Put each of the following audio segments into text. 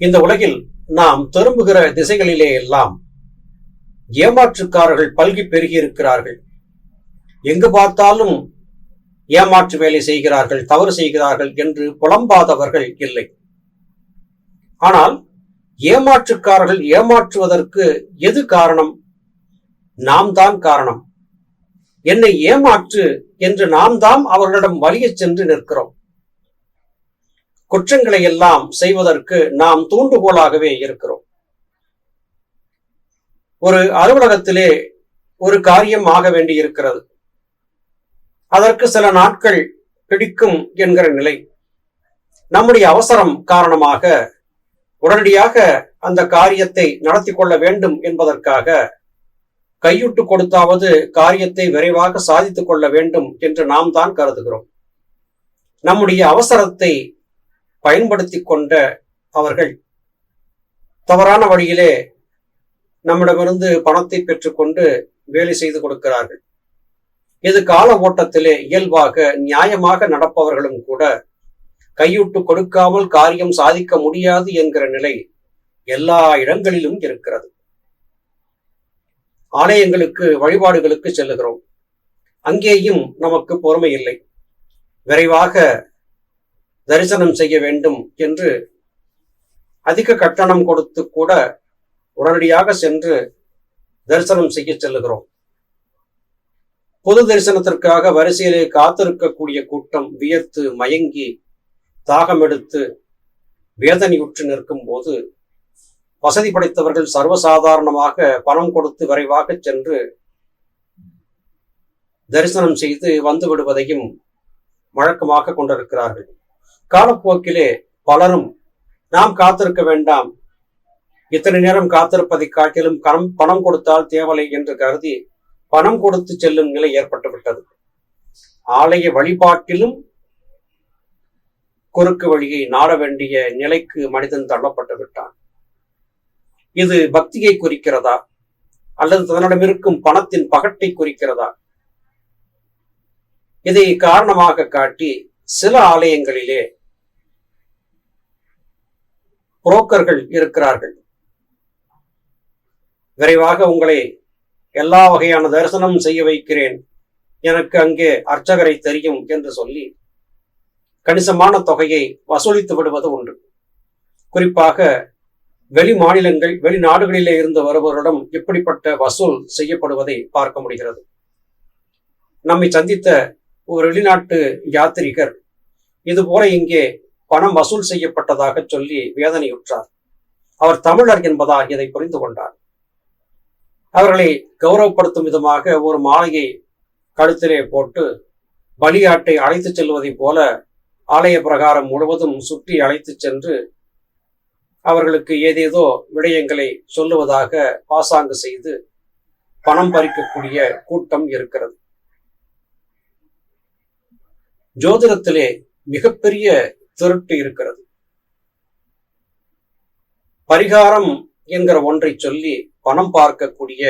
இந்த உலகில் நாம் திரும்புகிற திசைகளிலே எல்லாம் ஏமாற்றுக்காரர்கள் பல்கி பெருகி இருக்கிறார்கள். எங்கு பார்த்தாலும் ஏமாற்று வேலை செய்கிறார்கள் தவறு செய்கிறார்கள் என்று புலம்பாதவர்கள் இல்லை. ஆனால் ஏமாற்றுக்காரர்கள் ஏமாற்றுவதற்கு எது காரணம்? நாம் தான் காரணம். என்னை ஏமாற்று என்று நாம் தான் அவர்களிடம் வலியச் சென்று நிற்கிறோம். குற்றங்களை எல்லாம் செய்வதற்கு நாம் தூண்டுகோலாகவே இருக்கிறோம். ஒரு அலுவலகத்திலே ஒரு காரியம் ஆக வேண்டி இருக்கிறது அதற்கு சில நாட்கள் பிடிக்கும் என்கிற நிலை. நம்முடைய அவசரம் காரணமாக உடனடியாக அந்த காரியத்தை நடத்தி கொள்ள வேண்டும் என்பதற்காக கையுட்டு கொடுத்தாவது காரியத்தை விரைவாக சாதித்துக் கொள்ள வேண்டும் என்று நாம் தான் கருதுகிறோம். நம்முடைய அவசரத்தை பயன்படுத்தி கொண்ட அவர்கள். தவறான வழியிலே நம்மிடமிருந்து பணத்தை பெற்றுக்கொண்டு வேலை செய்து கொடுக்கிறார்கள். இது கால ஓட்டத்திலே இயல்பாக நியாயமாக நடப்பவர்களும் கூட கையூட்டு கொடுக்காமல் காரியம் சாதிக்க முடியாது என்கிற நிலை எல்லா இடங்களிலும் இருக்கிறது. ஆலயங்களுக்கு வழிபாடுகளுக்கு செல்லுகிறோம். அங்கேயும் நமக்கு பொறுமை இல்லை. விரைவாக தரிசனம் செய்ய வேண்டும் என்று அதிக கட்டணம் கொடுத்து கூட உடனடியாக சென்று தரிசனம் செய்ய செல்லுகிறோம். பொது தரிசனத்திற்காக வரிசையிலே காத்திருக்கக்கூடிய கூட்டம் வியர்த்து மயங்கி தாகம் எடுத்து வேதனையுற்று நிற்கும் போது வசதி படைத்தவர்கள் சர்வசாதாரணமாக பணம் கொடுத்து விரைவாக சென்று தரிசனம் செய்து வந்து விடுவதையும் வழக்கமாக கொண்டிருக்கிறார்கள். காலப்போக்கிலே பலரும் நாம் காத்திருக்க வேண்டாம். இத்தனை நேரம் காத்திருப்பதை காட்டிலும் கணம் பணம் கொடுத்தால் தேவலை என்று கருதி பணம் கொடுத்து செல்லும் நிலை ஏற்பட்டு விட்டது ஆலய வழிபாட்டிலும் குறுக்கு வழியை நாட வேண்டிய நிலைக்கு மனிதன் தள்ளப்பட்டு விட்டான். இது பக்தியை குறிக்கிறதா? அல்லது தன்னிடம் இருக்கும் பணத்தின் பகட்டை குறிக்கிறதா? இதை காரணமாக காட்டி சில ஆலயங்களிலே புரோக்கர்கள் இருக்கிறார்கள். விரைவாக உங்களை எல்லா வகையான தரிசனம் செய்ய வைக்கிறேன். எனக்கு அங்கே அர்ச்சகரை தெரியும் என்று சொல்லி கணிசமான தொகையை வசூலித்து விடுவது உண்டு. குறிப்பாக வெளி மாநிலங்கள் வெளிநாடுகளிலே இருந்து வருபவரிடம் இப்படிப்பட்ட வசூல் செய்யப்படுவதை பார்க்க முடிகிறது. நம்மை சந்தித்த ஒரு வெளிநாட்டு யாத்திரிகர் இது போல இங்கே பணம் வசூல் செய்யப்பட்டதாக சொல்லி வேதனையுற்றார். அவர் தமிழர் என்பதால் இதை புரிந்து கொண்டார். அவர்களை கௌரவப்படுத்தும் விதமாக ஒரு மாலையை கழுத்திலே போட்டு பலியாட்டை அழைத்துச் செல்வதைப் போல ஆலய பிரகாரம் முழுவதும் சுற்றி அழைத்துச் சென்று அவர்களுக்கு ஏதேதோ விடயங்களை சொல்லுவதாக பாசாங்கு செய்து பணம் பறிக்கக்கூடிய கூட்டம் இருக்கிறது. ஜோதிடத்திலே மிகப்பெரிய திருட்டு இருக்கிறது. பரிகாரம் என்கிற ஒன்றை சொல்லி பணம் பார்க்கக்கூடிய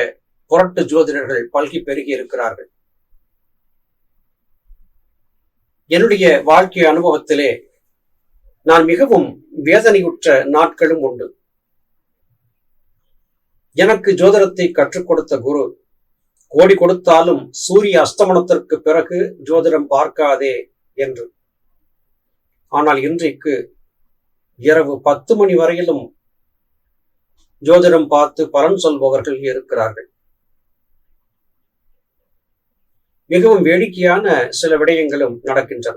புரட்டு ஜோதிடர்கள் பல்கி பெருகி இருக்கிறார்கள். என்னுடைய வாழ்க்கை அனுபவத்திலே நான் மிகவும் வேதனையுற்ற நாட்களும் உண்டு. எனக்கு ஜோதிடத்தை கற்றுக் கொடுத்த குரு கோடி கொடுத்தாலும் சூரிய அஸ்தமனத்திற்கு பிறகு ஜோதிடம் பார்க்காதே என்று. ஆனால் இன்றைக்கு இரவு பத்து மணி வரையிலும் ஜோதிடம் பார்த்து பலன் சொல்பவர்கள் இருக்கிறார்கள். மிகவும் வேடிக்கையான சில விடயங்களும் நடக்கின்றன.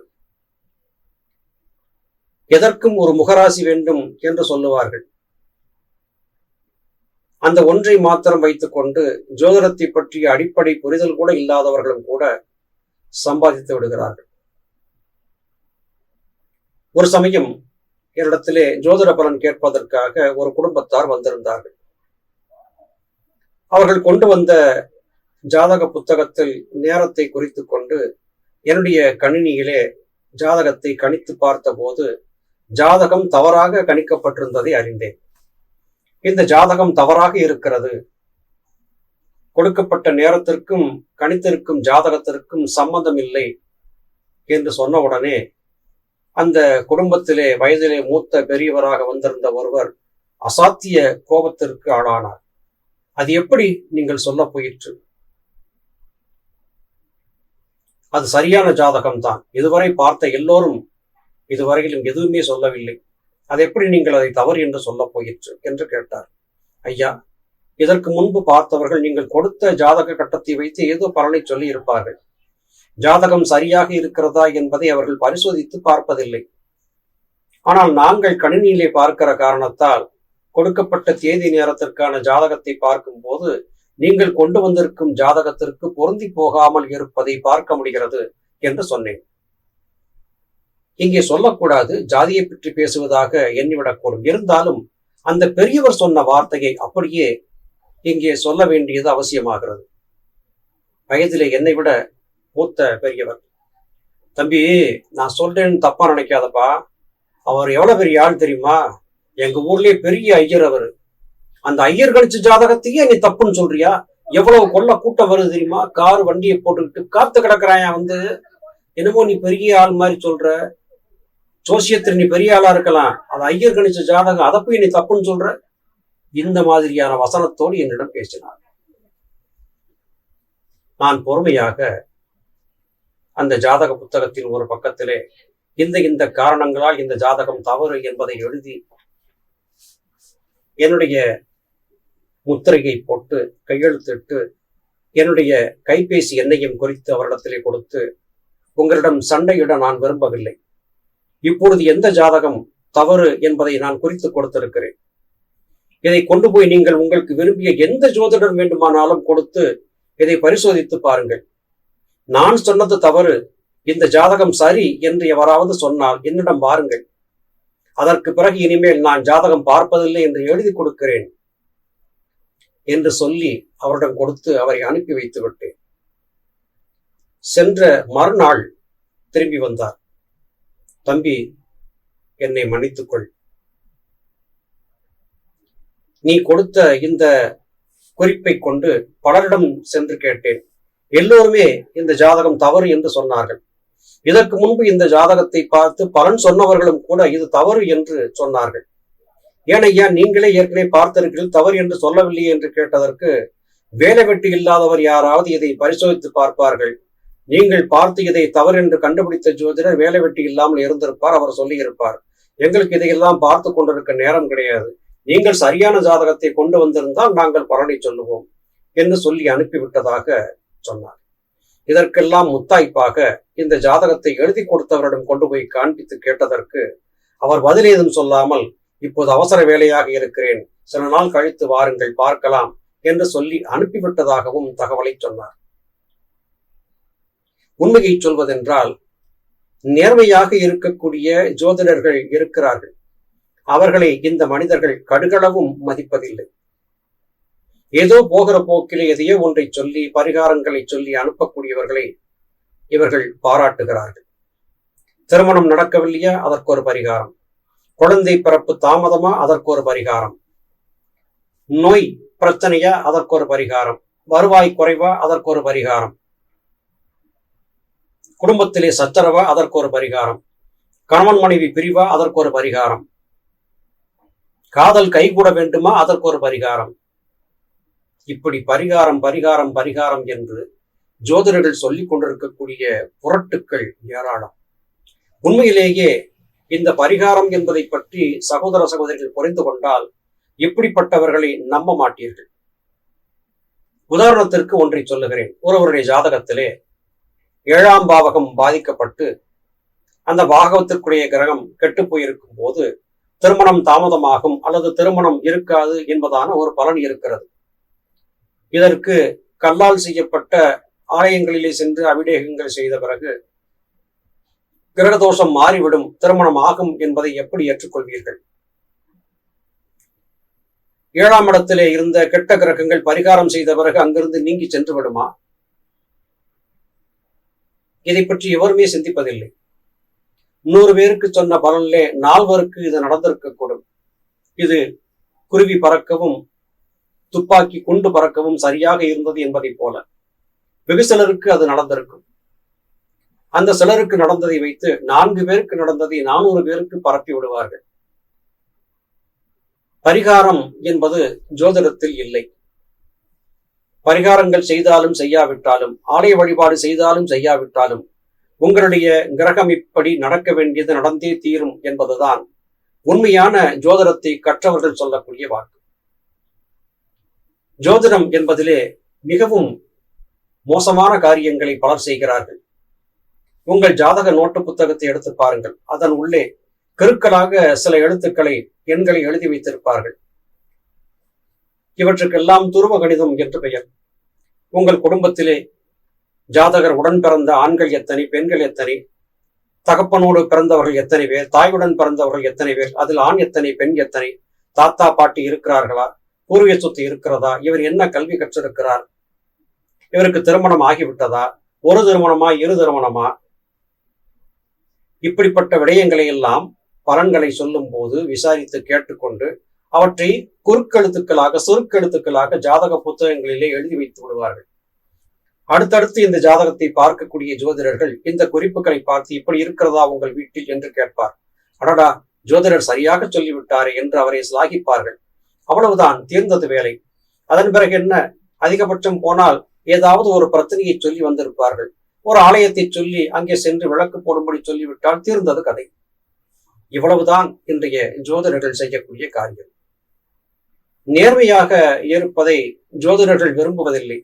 எதற்கும் ஒரு முகராசி வேண்டும் என்று சொல்லுவார்கள். அந்த ஒன்றை மாத்திரம் வைத்துக்கொண்டு ஜோதிடத்தை பற்றிய அடிப்படை புரிதல் கூட இல்லாதவர்களும் கூட சம்பாதித்து விடுகிறார்கள். ஒரு சமயம் என்னிடத்திலே ஜோதிட பலன் கேட்பதற்காக ஒரு குடும்பத்தார் வந்திருந்தார்கள். அவர்கள் கொண்டு வந்த ஜாதக புத்தகத்தில் நேரத்தை குறித்து கொண்டு என்னுடைய கணினியிலே ஜாதகத்தை கணித்து பார்த்தபோது ஜாதகம் தவறாக கணிக்கப்பட்டிருந்ததை அறிந்தேன். இந்த ஜாதகம் தவறாக இருக்கிறது. கொடுக்கப்பட்ட நேரத்திற்கும் கணித்திருக்கும் ஜாதகத்திற்கும் சம்மந்தம் இல்லை என்று சொன்ன உடனே அந்த குடும்பத்திலே வயதிலே மூத்த பெரியவராக வந்திருந்த ஒருவர் அசாத்திய கோபத்திற்கு ஆளானார். அது எப்படி நீங்கள் சொல்ல போயிற்று? அது சரியான ஜாதகம் தான் இதுவரை பார்த்த எல்லோரும் இதுவரையிலும் எதுவுமே சொல்லவில்லை. அது எப்படி நீங்கள் அதை தவறு என்று சொல்ல போயிற்று? என்று கேட்டார். ஐயா இதற்கு முன்பு பார்த்தவர்கள் நீங்கள் கொடுத்த ஜாதக கட்டத்தை வைத்து ஏதோ பலனை சொல்லி இருப்பார்கள் ஜாதகம் சரியாக இருக்கிறதா என்பதை அவர்கள் பரிசோதித்து பார்ப்பதில்லை. ஆனால் நாங்கள் கணினியிலே பார்க்கிற காரணத்தால் கொடுக்கப்பட்ட தேதி நேரத்திற்கான ஜாதகத்தை பார்க்கும்போது நீங்கள் கொண்டு வந்திருக்கும் ஜாதகத்திற்கு பொருந்தி போகாமல் இருப்பதை பார்க்க முடிகிறது என்று சொன்னேன். இங்கே சொல்லக்கூடாது ஜாதியை பற்றி பேசுவதாக எண்ணிவிடக்கூடும். இருந்தாலும் அந்த பெரியவர் சொன்ன வார்த்தையை அப்படியே இங்கே சொல்ல வேண்டியது அவசியமாகிறது. வயதிலே என்னை விட மூத்த பெரியவர். தம்பி நான் சொல்றேன்னு தப்பா நினைக்காதப்பா. அவர் எவ்வளவு பெரிய ஆள் தெரியுமா? எங்க ஊர்லயே பெரிய ஐயர் அவர். அந்த ஐயர் கழிச்ச ஜாதகத்தையே நீ தப்புன்னு சொல்றியா? எவ்வளவு கொள்ள கூட்டம் வருது தெரியுமா? கார் வண்டியை போட்டுக்கிட்டு காத்து கிடக்குறாயா வந்து? என்னமோ நீ பெரிய ஆள் மாதிரி சொல்ற. ஜோசியத்தில் நீ பெரிய ஆளா இருக்கலாம். அது ஐயர் கணிச்ச ஜாதகம் அதை போய் நீ தப்புன்னு சொல்ற. இந்த மாதிரியான வசனத்தோடு என்னிடம் பேசினார். நான் பொறுமையாக அந்த ஜாதக புத்தகத்தின் ஒரு பக்கத்திலே இந்த இந்த காரணங்களால் இந்த ஜாதகம் தவறு என்பதை எழுதி என்னுடைய முத்திரையை போட்டு கையெழுத்திட்டு என்னுடைய கைபேசி எண்ணையும் குறித்து அவரிடத்திலே கொடுத்து உங்களிடம் சண்டையிட நான் விரும்பவில்லை. இப்பொழுது எந்த ஜாதகம் தவறு என்பதை நான் குறித்து கொடுத்திருக்கிறேன். இதை கொண்டு போய் நீங்கள் உங்களுக்கு விரும்பிய எந்த ஜோதிடர் வேண்டுமானாலும் கொடுத்து இதை பரிசோதித்து பாருங்கள். நான் சொன்னது தவறு. இந்த ஜாதகம் சரி என்று எவராவது சொன்னால் என்னிடம் வாருங்கள். அதற்கு பிறகு இனிமேல் நான் ஜாதகம் பார்ப்பதில்லை என்று எழுதி கொடுக்கிறேன் என்று சொல்லி அவரிடம் கொடுத்து அவரை அனுப்பி வைத்து விட்டேன். சென்ற மறுநாள் திரும்பி வந்தார். தம்பி என்னை மன்னித்துக்கொள். நீ கொடுத்த இந்த குறிப்பை கொண்டு பலரிடம் சென்று கேட்டேன். எல்லோருமே இந்த ஜாதகம் தவறு என்று சொன்னார்கள். இதற்கு முன்பு இந்த ஜாதகத்தை பார்த்து பலன் சொன்னவர்களும் கூட இது தவறு என்று சொன்னார்கள். ஏனையா நீங்களே ஏற்கனவே பார்த்திருக்கிறீர்கள் தவறு என்று சொல்லவில்லையே என்று கேட்டதற்கு வேலை வெட்டி இல்லாதவர் யாராவது இதை பரிசோதித்து பார்ப்பார்கள். நீங்கள் பார்த்து இதை தவறு என்று கண்டுபிடித்த ஜோதிடர் வேலை வெட்டி இல்லாமல் இருந்திருப்பார் அவர் சொல்லியிருப்பார். எங்களுக்கு இதையெல்லாம் பார்த்து கொண்டிருக்க நேரம் கிடையாது. நீங்கள் சரியான ஜாதகத்தை கொண்டு வந்திருந்தால் நாங்கள் பலனை சொல்லுவோம் என்று சொல்லி அனுப்பிவிட்டதாக சொன்னார். இதற்கெல்லாம் முத்தாய்ப்பாக இந்த ஜாதகத்தை எழுதி கொடுத்தவரிடம் கொண்டு போய் காண்பித்து கேட்டதற்கு அவர் பதில் ஏதும் சொல்லாமல் இப்போது அவசர வேலையாக இருக்கிறேன். சில நாள் கழித்து வாருங்கள் பார்க்கலாம் என்று சொல்லி அனுப்பிவிட்டதாகவும் தகவலை சொன்னார். உண்மையை சொல்வதென்றால் நேர்மையாக இருக்கக்கூடிய ஜோதிடர்கள் இருக்கிறார்கள். அவர்களை இந்த மனிதர்கள் கடுகளவும் மதிப்பதில்லை. ஏதோ போகிற போக்கிலே எதையோ ஒன்றை சொல்லி பரிகாரங்களை சொல்லி அனுப்பக்கூடியவர்களை இவர்கள் பாராட்டுகிறார்கள். திருமணம் நடக்கவில்லையா? அதற்கு ஒரு பரிகாரம். குழந்தை பிறப்பு தாமதமா? அதற்கு ஒரு பரிகாரம். நோய் பிரச்சனையா? அதற்கு ஒரு பரிகாரம். வருவாய் குறைவா? அதற்கு ஒரு பரிகாரம். குடும்பத்திலே சச்சரவா? அதற்கு ஒரு பரிகாரம். கணவன் மனைவி பிரிவா? அதற்கு ஒரு பரிகாரம். காதல் கைகூட வேண்டுமா? அதற்கு ஒரு பரிகாரம். இப்படி பரிகாரம் பரிகாரம் பரிகாரம் என்று ஜோதிடர்கள் சொல்லிக் கொண்டிருக்கக்கூடிய புரட்டுக்கள் ஏராளம். உண்மையிலேயே இந்த பரிகாரம் என்பதை பற்றி சகோதர சகோதரிகள் புரிந்து கொண்டால் இப்படிப்பட்டவர்களை நம்ப மாட்டீர்கள். உதாரணத்திற்கு ஒன்றை சொல்லுகிறேன். ஒருவருடைய ஜாதகத்திலே ஏழாம் பாவகம் பாதிக்கப்பட்டு அந்த பாகவத்திற்குரிய கிரகம் கெட்டு போயிருக்கும் போது திருமணம் தாமதமாகும் அல்லது திருமணம் இருக்காது என்பதான ஒரு பலன் இருக்கிறது. இதற்கு கல்லால் செய்யப்பட்ட ஆலயங்களிலே சென்று அபிடேகங்கள் செய்த பிறகு கிரகதோஷம் மாறிவிடும் திருமணம் ஆகும் என்பதை எப்படி ஏற்றுக்கொள்வீர்கள்? ஏழாம் இடத்திலே இருந்த கெட்ட கிரகங்கள் பரிகாரம் செய்த பிறகு அங்கிருந்து நீங்கி சென்று விடுமா? இதை பற்றி எவருமே சிந்திப்பதில்லை. நூறு பேருக்கு சொன்ன பலனிலே நால்வருக்கு இது நடந்திருக்கக்கூடும். இது குருவி பறக்கவும் துப்பாக்கி குண்டு பறக்கவும் சரியாக இருந்தது என்பதைப் போல வெகு சிலருக்கு அது நடந்திருக்கும். அந்த சிலருக்கு நடந்ததை வைத்து நான்கு பேருக்கு நடந்ததை நானூறு பேருக்கு பரப்பி விடுவார்கள். பரிகாரம் என்பது ஜோதிடத்தில் இல்லை. பரிகாரங்கள் செய்தாலும் செய்யாவிட்டாலும் ஆலய வழிபாடு செய்தாலும் செய்யாவிட்டாலும் உங்களுடைய கிரகம் இப்படி நடக்க வேண்டியது நடந்தே தீரும் என்பதுதான் உண்மையான ஜோதிடத்தை கற்றவர்கள் சொல்லக்கூடிய வாக்கு. ஜோதிடம் என்பதிலே மிகவும் மோசமான காரியங்களை பலர் செய்கிறார்கள். உங்கள் ஜாதக நோட்டு புத்தகத்தை எடுத்து பாருங்கள். அதன் உள்ளே கருக்களாக சில எழுத்துக்களை எண்களை எழுதி வைத்திருப்பார்கள். இவற்றுக்கெல்லாம் துருவ கணிதம் என்று பெயர். உங்கள் குடும்பத்திலே ஜாதகர் உடன் பிறந்த ஆண்கள் எத்தனை பெண்கள் எத்தனை தகப்பனோடு பிறந்தவர்கள் எத்தனை பேர் தாயுடன் பிறந்தவர்கள் எத்தனை பேர் அதில் ஆண் எத்தனை பெண் எத்தனை தாத்தா பாட்டி இருக்கிறார்களா? பூர்வீக சொத்து இருக்கிறதா? இவர் என்ன கல்வி கற்றிருக்கிறார்? இவருக்கு திருமணம் ஆகிவிட்டதா? ஒரு திருமணமா இரு திருமணமா? இப்படிப்பட்ட விடயங்களை எல்லாம் பலன்களை சொல்லும் போது விசாரித்து கேட்டுக்கொண்டு அவற்றை குறுக்கெழுத்துக்களாக சுருக்கெழுத்துக்களாக ஜாதக புத்தகங்களிலே எழுதி வைத்து விடுவார்கள். அடுத்தடுத்து இந்த ஜாதகத்தை பார்க்கக்கூடிய ஜோதிடர்கள் இந்த குறிப்புகளை பார்த்து இப்படி இருக்கிறதா உங்கள் வீட்டில்? என்று கேட்பார். அடடா ஜோதிடர் சரியாக சொல்லிவிட்டாரே என்று அவரை சிலாகிப்பார்கள் அவ்வளவுதான் தீர்ந்தது வேலை. அதன் பிறகு என்ன? அதிகபட்சம் போனால் ஏதாவது ஒரு பிரச்சனையை சொல்லி வந்திருப்பார்கள். ஒரு ஆலயத்தை சொல்லி அங்கே சென்று விளக்கு போடும்படி சொல்லிவிட்டால் தீர்ந்தது கதை. இவ்வளவுதான் இன்றைய ஜோதிடர்கள் செய்யக்கூடிய காரியம். நேர்மையாக இருப்பதை ஜோதிடர்கள் விரும்புவதில்லை.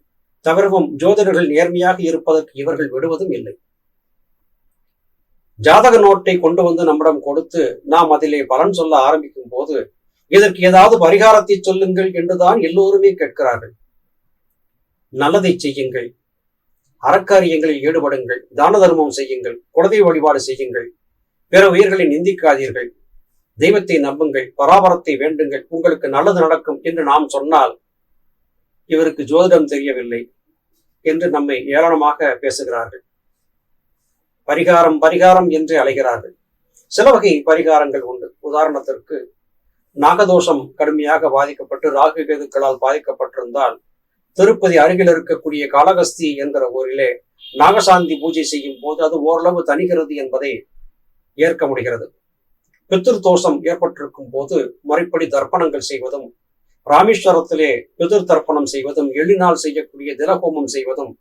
தவிரவும் ஜோதிடர்கள் நேர்மையாக இருப்பதற்கு இவர்கள் விடுவதும் இல்லை. ஜாதக நோட்டை கொண்டு வந்து நம்மிடம் கொடுத்து நாம் அதிலே பலன் சொல்ல ஆரம்பிக்கும் போது இதற்கு ஏதாவது பரிகாரத்தை சொல்லுங்கள் என்றுதான் எல்லோருமே கேட்கிறார்கள். நல்லதை செய்யுங்கள். அறக்காரியங்களில் ஈடுபடுங்கள். தான தர்மம் செய்யுங்கள். குலதெய்வ வழிபாடு செய்யுங்கள். பிற உயிர்களை நிந்திக்காதீர்கள். தெய்வத்தை நம்புங்கள். பராபரத்தை வேண்டுங்கள். உங்களுக்கு நல்லது நடக்கும் என்று நாம் சொன்னால் இவருக்கு ஜோதிடம் தெரியவில்லை என்று நம்மை ஏளனமாக பேசுகிறார்கள். பரிகாரம் பரிகாரம் என்று அழைகிறார்கள். சில வகை பரிகாரங்கள் உண்டு. உதாரணத்திற்கு நாகதோஷம் கடுமையாக பாதிக்கப்பட்டு ராகு கேதுக்களால் பாதிக்கப்பட்டிருந்தால் திருப்பதி அருகில் இருக்கக்கூடிய காளகஸ்தி என்கிற ஊரிலே நாகசாந்தி பூஜை செய்யும் போது அது ஓரளவு தணிகிறது என்பதை ஏற்க முடிகிறது. பித்ரு தோஷம் ஏற்பட்டிருக்கும் போது முறைப்படி தர்ப்பணங்கள் செய்வதும் ராமேஸ்வரத்திலே பிதிர் தர்ப்பணம் செய்வதும் எளினால் செய்யக்கூடிய திலஹோமம் செய்வதும்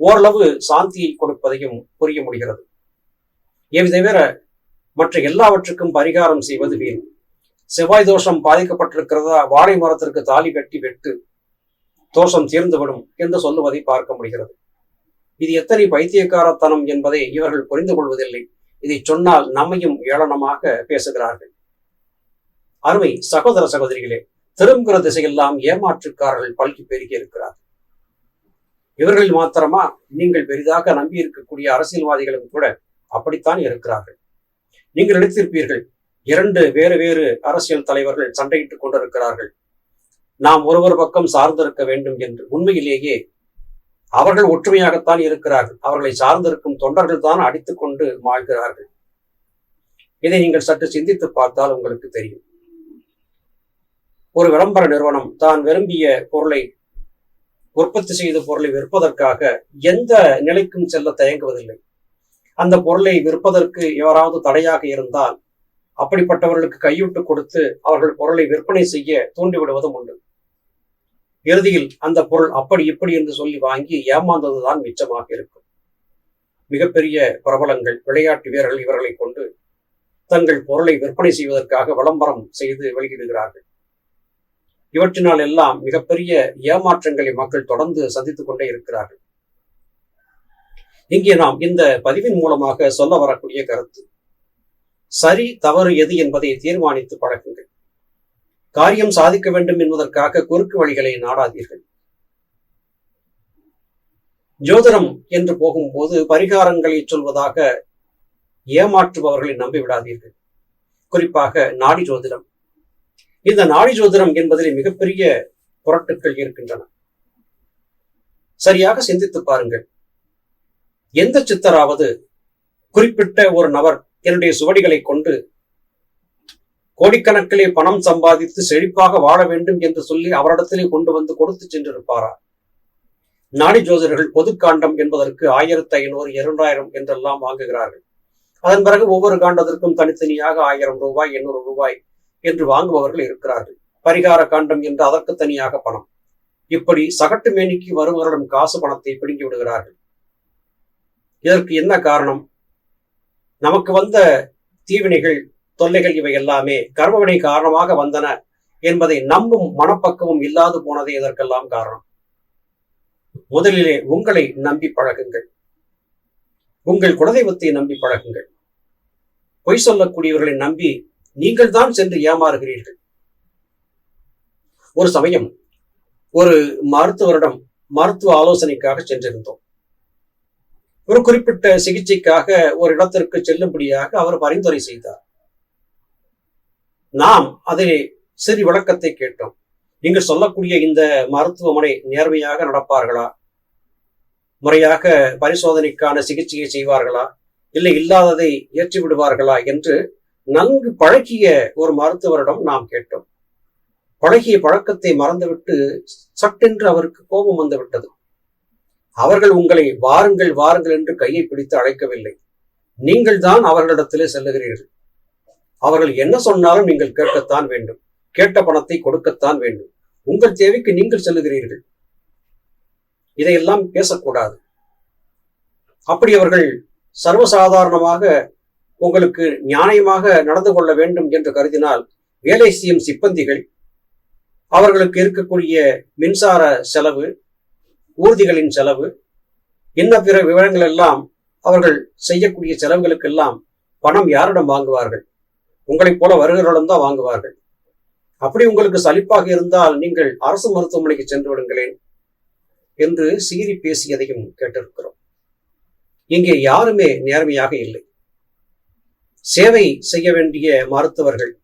ஓரளவு சாந்தியை கொடுப்பதையும் புரிய முடிகிறது. இவை தவிர மற்ற எல்லாவற்றுக்கும் பரிகாரம் செய்வது வீண். செவ்வாய் தோஷம் பாதிக்கப்பட்டிருக்கிறதா வாழை மரத்திற்கு தாலி கட்டி வெட்டு தோஷம் தீர்ந்துவிடும் என்று சொல்லுவதை பார்க்க முடிகிறது. இது எத்தனை பைத்தியக்காரத்தனம் என்பதை இவர்கள் புரிந்து கொள்வதில்லை. இதை சொன்னால் நம்மையும் ஏளனமாக பேசுகிறார்கள். அருமை சகோதர சகோதரிகளே திரும்புகிற திசையெல்லாம் ஏமாற்றுக்காரர்கள் பல்கி பெருகி இருக்கிறார் இவர்கள் மாத்திரமா நீங்கள் பெரிதாக நம்பி இருக்கக்கூடிய அரசியல்வாதிகளும் கூட அப்படித்தான் இருக்கிறார்கள். நீங்கள் நினைத்திருப்பீர்கள் இரண்டு வேறு வேறு அரசியல் தலைவர்கள் சண்டையிட்டுக் கொண்டிருக்கிறார்கள். நாம் ஒருவர் பக்கம் சார்ந்திருக்க வேண்டும் என்று உண்மையிலேயே அவர்கள் ஒற்றுமையாகத்தான் இருக்கிறார்கள். அவர்களை சார்ந்திருக்கும் தொண்டர்கள் தான் அடித்துக்கொண்டு மாழ்கிறார்கள் வாழ்கிறார்கள். இதை நீங்கள் சற்று சிந்தித்து பார்த்தால் உங்களுக்கு தெரியும். ஒரு விளம்பர நிறுவனம் தான் விரும்பிய பொருளை உற்பத்தி செய்த பொருளை விற்பதற்காக எந்த நிலைக்கும் செல்ல தயங்குவதில்லை. அந்த பொருளை விற்பதற்கு எவராவது தடையாக இருந்தால் அப்படிப்பட்டவர்களுக்கு கையூட்டு கொடுத்து அவர்கள் பொருளை விற்பனை செய்ய தூண்டிவிடுவதும் உண்டு. இறுதியில் அந்த பொருள் அப்படி இப்படி என்று சொல்லி வாங்கி ஏமாந்ததுதான் மிச்சமாக இருக்கும். மிகப்பெரிய பிரபலங்கள் விளையாட்டு வீரர்கள் இவர்களை கொண்டு தங்கள் பொருளை விற்பனை செய்வதற்காக விளம்பரம் செய்து வெளியிடுகிறார்கள். இவற்றினால் எல்லாம் மிகப்பெரிய ஏமாற்றங்களை மக்கள் தொடர்ந்து சந்தித்துக் கொண்டே இருக்கிறார்கள். இங்கே நாம் இந்த பதிவின் மூலமாக சொல்ல வரக்கூடிய கருத்து. சரி தவறு எது என்பதை தீர்மானித்து பழகுங்கள். காரியம் சாதிக்க வேண்டும் என்பதற்காக குறுக்கு வழிகளை நாடாதீர்கள். ஜோதிடம் என்று போகும்போது பரிகாரங்களை சொல்வதாக ஏமாற்றுபவர்களை நம்பி விடாதீர்கள் குறிப்பாக நாடி ஜோதிடம். இந்த நாடி ஜோதிடம் என்பதில் மிகப்பெரிய புரட்டுக்கள் இருக்கின்றன. சரியாக சிந்தித்து பாருங்கள். எந்த சித்தராவது குறிப்பிட்ட ஒரு நபர் என்னுடைய சுவடிகளை கொண்டு கோடிக்கணக்கிலே பணம் சம்பாதித்து செழிப்பாக வாழ வேண்டும் என்று சொல்லி அவரிடத்திலே கொண்டு வந்து கொடுத்து சென்றிருப்பாரா? நாடி ஜோதிடர்கள் பொதுக்காண்டம் என்பதற்கு ஆயிரத்தி ஐநூறு இரண்டாயிரம் என்றெல்லாம் வாங்குகிறார்கள். அதன் பிறகு ஒவ்வொரு காண்டத்திற்கும் தனித்தனியாக ஆயிரம் ரூபாய் எண்ணூறு ரூபாய் என்று வாங்குபவர்கள் இருக்கிறார்கள். பரிகார காண்டம் என்று அதற்கு தனியாக பணம். இப்படி சகட்டு மேனிக்கு வருபவர்களிடம் காசு பணத்தை பிடுங்கி விடுகிறார்கள். இதற்கு என்ன காரணம்? நமக்கு வந்த தீவினைகள் தொல்லைகள் இவை எல்லாமே கர்மவினை காரணமாக வந்தன என்பதை நம்பும் மனப்பக்குவம் இல்லாது போனதே இதற்கெல்லாம் காரணம். முதலிலே உங்களை நம்பி பழகுங்கள். உங்கள் குலதெய்வத்தை நம்பி பழகுங்கள். பொய் சொல்லக்கூடியவர்களை நம்பி நீங்கள் தான் சென்று ஏமாறுகிறீர்கள். ஒரு சமயம் ஒரு மருத்துவரிடம் மருத்துவ ஆலோசனைக்காக சென்றிருந்தோம். ஒரு குறிப்பிட்ட சிகிச்சைக்காக ஒரு இடத்திற்கு செல்லும்படியாக அவர் பரிந்துரை செய்தார். நாம் அதில் சிறு விளக்கத்தை கேட்டோம். நீங்கள் சொல்லக்கூடிய இந்த மருத்துவமனை நேர்மையாக நடப்பார்களா? முறையாக பரிசோதனைக்கான சிகிச்சையை செய்வார்களா? இல்லை இல்லாததை ஏற்றி விடுவார்களா என்று நன்கு பழகிய ஒரு மருத்துவரிடம் நாம் கேட்டோம். பழகிய பழக்கத்தை மறந்துவிட்டு சட்டென்று அவருக்கு கோபம் வந்துவிட்டது அவர்கள் உங்களை வாருங்கள் வாருங்கள் என்று கையை பிடித்து அழைக்கவில்லை. நீங்கள் தான் அவர்களிடத்திலே செல்லுகிறீர்கள். அவர்கள் என்ன சொன்னாலும் நீங்கள் கேட்கத்தான் வேண்டும். கேட்ட பணத்தை கொடுக்கத்தான் வேண்டும். உங்கள் தேவைக்கு நீங்கள் செல்லுகிறீர்கள். இதையெல்லாம் பேசக்கூடாது. அப்படி அவர்கள் சர்வசாதாரணமாக உங்களுக்கு நியாயமாக நடந்து கொள்ள வேண்டும் என்று கருதினால் வேலை செய்யும் சிப்பந்திகள் அவர்களுக்கு இருக்கக்கூடிய மின்சார செலவு ஊர்திகளின் செலவு இன்ன பிற விவரங்கள் எல்லாம் அவர்கள் செய்யக்கூடிய செலவுகளுக்கெல்லாம் பணம் யாரிடம் வாங்குவார்கள்? உங்களைப் போல வருகிறவரிடம் தான் வாங்குவார்கள். அப்படி உங்களுக்கு சலிப்பாக இருந்தால் நீங்கள் அரசு மருத்துவமனைக்கு சென்று விடுங்களேன் என்று சீறி பேசியதையும் கேட்டிருக்கிறோம். இங்கே யாருமே நேர்மையாக இல்லை. சேவை செய்ய வேண்டிய மருத்துவர்கள்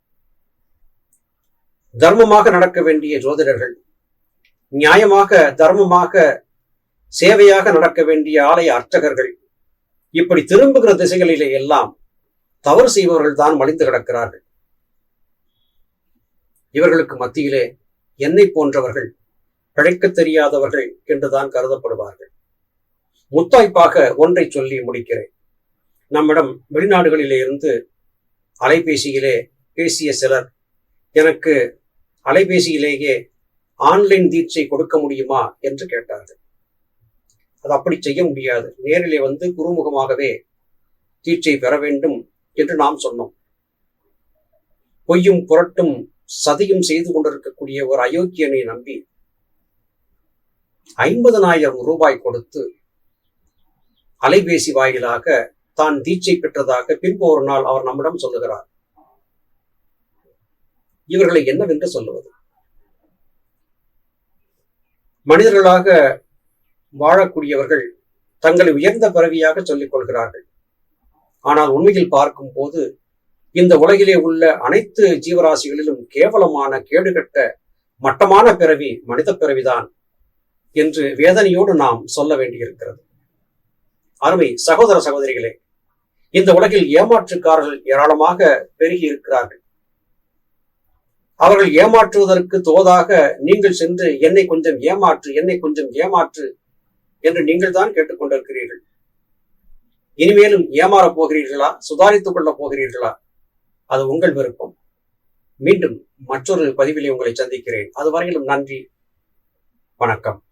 தர்மமாக நடக்க வேண்டிய ஜோதிடர்கள் நியாயமாக தர்மமாக சேவையாக நடக்க வேண்டிய ஆலய அர்ச்சகர்கள் இப்படி திரும்புகிற திசைகளிலே எல்லாம் தவறு செய்பவர்கள் தான் மலிந்து கிடக்கிறார்கள். இவர்களுக்கு மத்தியிலே என்னை போன்றவர்கள் பிழைக்க தெரியாதவர்கள் என்றுதான் கருதப்படுவார்கள். முத்தாய்ப்பாக ஒன்றை சொல்லி முடிக்கிறேன். நம்மிடம் வெளிநாடுகளிலே இருந்து அலைபேசியிலே பேசிய சிலர் எனக்கு அலைபேசியிலேயே ஆன்லைன் தீட்சை கொடுக்க முடியுமா என்று கேட்டார்கள். அது அப்படி செய்ய முடியாது. நேரிலே வந்து குருமுகமாகவே தீட்சை பெற வேண்டும் என்று நாம் சொன்னோம். பொய்யும் புரட்டும் சதியும் செய்து கொண்டிருக்கக்கூடிய ஒரு அயோக்கியனை நம்பி ஐம்பதனாயிரம் ரூபாய் கொடுத்து அலைபேசி வாயிலாக தான் தீட்சை பெற்றதாக பின்பு ஒரு நாள் அவர் நம்மிடம் சொல்லுகிறார். இவர்களை என்னவென்று சொல்லுவது? மனிதர்களாக வாழக்கூடியவர்கள் தங்களை உயர்ந்த பிறவியாக சொல்லிக் கொள்கிறார்கள். ஆனால் உண்மையில் பார்க்கும் போது இந்த உலகிலே உள்ள அனைத்து ஜீவராசிகளிலும் கேவலமான கேடுகட்ட மட்டமான பிறவி மனித பிறவிதான் என்று வேதனையோடு நாம் சொல்ல வேண்டியிருக்கிறது. அருமை சகோதர சகோதரிகளே இந்த உலகில் ஏமாற்றுக்காரர்கள் ஏராளமாக பெருகி இருக்கிறார்கள். அவர்கள் ஏமாற்றுவதற்கு தோதாக நீங்கள் சென்று என்னை கொஞ்சம் ஏமாற்று என்னை கொஞ்சம் ஏமாற்று என்று நீங்கள் தான் கேட்டுக்கொண்டிருக்கிறீர்கள். இனிமேலும் ஏமாறப் போகிறீர்களா? சுதாரித்துக் கொள்ளப் போகிறீர்களா? அது உங்கள் விருப்பம். மீண்டும் மற்றொரு பதிவிலே உங்களை சந்திக்கிறேன். அதுவரையிலும் நன்றி. வணக்கம்.